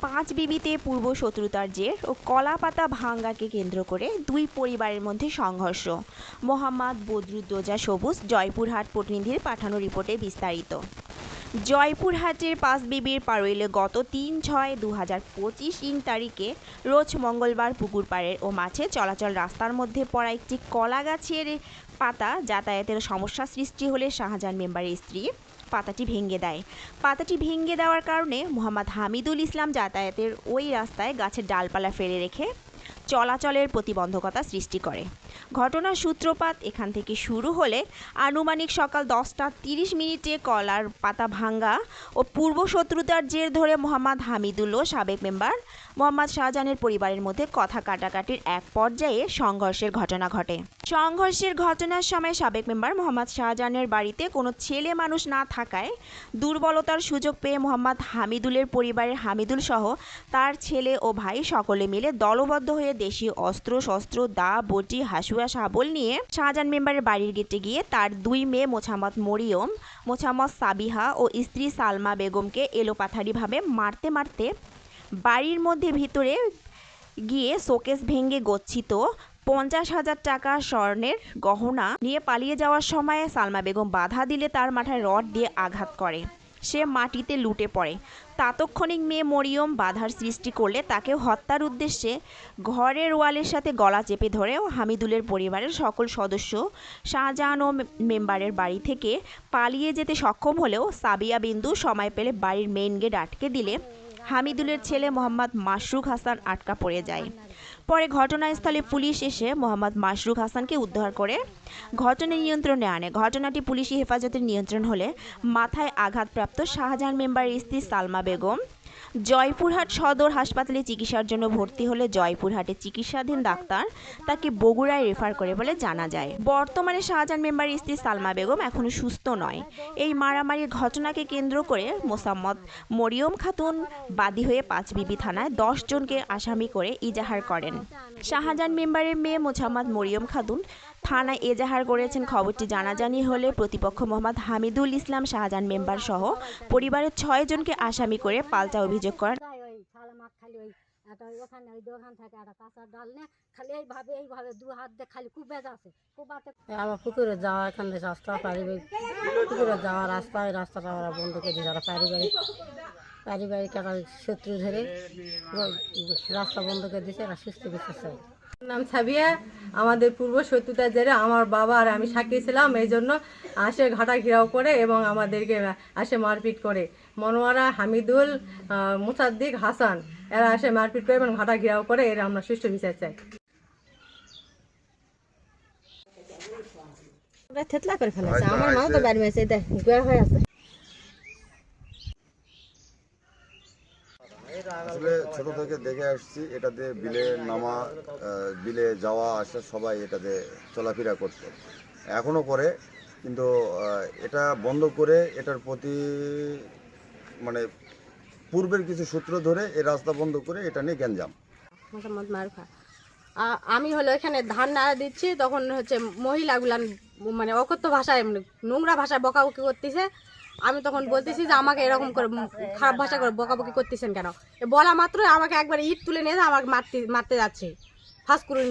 পাঁচ বিবিতে পূর্ব শত্রুতার জের ও কলাপাতা ভাঙ্গাকে কেন্দ্র করে দুই পরিবারের মধ্যে সংঘর্ষ। মোহাম্মদ বদরুদ্দোজা সবুজ, জয়পুরহাট প্রতিনিধির পাঠানো রিপোর্টে বিস্তারিত। জয়পুরহাটের পাঁচ বিবির পারুইলে গত তিন ছয় দু হাজার পঁচিশ ইং তারিখে রোজ মঙ্গলবার পুকুর পাড়ের ও মাছে চলাচল রাস্তার মধ্যে পড়া একটি কলা গাছের পাতা যাতায়াতের সমস্যা সৃষ্টি হলে শাহজাহান মেম্বারের স্ত্রী পাতাটি ভেঙে দেয়। পাতাটি ভেঙে দেওয়ার কারণে মোহাম্মদ হামিদুল ইসলাম যাতায়াতের ওই রাস্তায় গাছের ডালপালা ফেলে রেখে চলাচলের প্রতিবন্ধকতা সৃষ্টি করে। ঘটনার সূত্রপাত এখান থেকে শুরু হলে আনুমানিক সকাল দশটা তিরিশ মিনিটে কলার পাতা ভাঙ্গা ও পূর্ব শত্রুতার জের ধরে মোহাম্মদ হামিদুল ও সাবেক মেম্বার মোহাম্মদ শাহজাহানের পরিবারের মধ্যে কথা কাটাকাটির এক পর্যায়ে সংঘর্ষের ঘটনা ঘটে। সংঘর্ষের ঘটনার সময় সাবেক মেম্বার মোহাম্মদ শাহজাহানের বাড়িতে কোনো ছেলে মানুষ না থাকায় দুর্বলতার সুযোগ পেয়ে মোহাম্মদ হামিদুলের পরিবারের হামিদুল সহ তার ছেলে ও ভাই সকলে মিলে দলবদ্ধ হয়ে দেশীয় অস্ত্র, শস্ত্র, দা, বটি, হাসুয়া, শাবল নিয়ে শাহজাহান মেম্বারের বাড়ির গেটে গিয়ে তার দুই মেয়ে মোছামত মরিয়ম মোছামত সাবিহা ও স্ত্রী সালমা বেগমকে এলোপাথারিভাবে মারতে মারতে বাড়ির মধ্যে ভিতরে গিয়ে শোকেস ভেঙে গচ্ছিত পঞ্চাশ হাজার টাকা স্বর্ণের গহনা নিয়ে পালিয়ে যাওয়ার সময় সালমা বেগম বাধা দিলে তার মাথায় রড দিয়ে আঘাত করে। সে মাটিতে লুটে পড়ে। তাৎক্ষণিক মেয়ে মরিয়ম বাধার সৃষ্টি করলে তাকে হত্যার উদ্দেশ্যে ঘরের ওয়ালের সাথে গলা চেপে ধরে হামিদুলের পরিবারের সকল সদস্য, শাহজাহান ও মেম্বারের বাড়ি থেকে পালিয়ে যেতে সক্ষম হলেও সাবিয়া বিন্দু সময় পেলে বাড়ির মেইন গেট আটকে দিলে হামিদুলের ছেলে মোহাম্মদ মাশরুক হাসান আটকা পড়ে যায়। পরে ঘটনাস্থলে পুলিশ এসে মোহাম্মদ মাশরুক হাসানকে উদ্ধার করে ঘটনা নিয়ন্ত্রণে আনে। ঘটনাটি পুলিশি হেফাজতের নিয়ন্ত্রণ হলে মাথায় আঘাতপ্রাপ্ত শাহজাহান মেম্বারের স্ত্রী সালমা বেগম। জয়পুরহাট সদর হাসপাতালে চিকিৎসার জন্য ভর্তি হলে জয়পুরহাটে চিকিৎসাধীন ডাক্তার তাকে বগুড়ায় রেফার করে বলে জানা যায়। বর্তমানে শাহজাহান মেম্বারের স্ত্রী সালমা বেগম এখনও সুস্থ নয়। এই মারামারির ঘটনাকে কেন্দ্র করে মোসাম্মদ মরিয়ম খাতুন বাদী হয়ে পাঁচবিবি থানায় দশ জনকে আসামি করে ইজাহার করেন। শাহজাহান মেম্বারের মেয়ে মোসাম্মদ মরিয়ম খাতুন থানায় এজাহার করেছেন খবরটি জানাজানি হলে প্রতিপক্ষ মোহাম্মদ হামিদুল ইসলাম শাহজাহান মেম্বার সহ পরিবারের ছয় জনকে আসামি করে পাল্টা অভিযোগ করেন। যায় ওই ছালা মাছ খালি ওই একটা ওখানে ওই দোকান থাকে একটা কাঁচার ডাল নে খালি এইভাবে এইভাবে দু হাত দিয়ে খালি খুব বেজা কুবাতে আমার পুকুরে যাওয়া এখান থেকে রাস্তা পারিবারিক পুকুরে যাওয়া রাস্তা রাস্তাটা ওরা বন্ধ করে পারিবারিক পারিবারিক একটা শত্রু ধরে রাস্তা বন্ধ করে দিয়েছে এরা সুস্থ বিচার নাম সাবিয়া আমাদের পূর্ব শত্রুতার জেরে আমার বাবা আর আমি সাক্ষী ছিলাম। এই জন্য আসে ঘাটা ঘেরাও করে এবং আমাদেরকে আসে মারপিট করে। মনোয়ারা হামিদুল আহ, মুসাদ্দিক হাসান এরা আসে মারপিট করে এবং ঘাটা ঘেরাও করে। এরা আমরা সুষ্ঠু বিচার চাই। থেতলা করে ফেলেছে। আমার মাও তো বাড়ি মেয়েছে দেখ গোয়া হয়ে আছে। আসলে ছোট থেকে দেখে আসছি, এটাতে বিলে নামা বিলে যাওয়া, আসা সবাই এটাতে চলাফেরা করতো। এখনও করে, কিন্তু এটা বন্ধ করে এটার প্রতি মানে পূর্বের কিছু সূত্র ধরে এই রাস্তা বন্ধ করে এটা নিয়ে গ্যাঞ্জাম। আমি হলো এখানে ধান নাড়া দিচ্ছি, তখন হচ্ছে মহিলাগুলা মানে অকথ্য ভাষায় মানে নোংরা ভাষায় বকাবকি করতেছে। আমি তখন বলতেছি যে আমাকে এরকম করে খারাপ ভাষা করে বকাবকি করতেছেন কেন? বলা মাত্রই আমাকে একবার ইট তুলে নিয়ে আমাকে মারতে মারতে যাচ্ছে। ফাঁস করে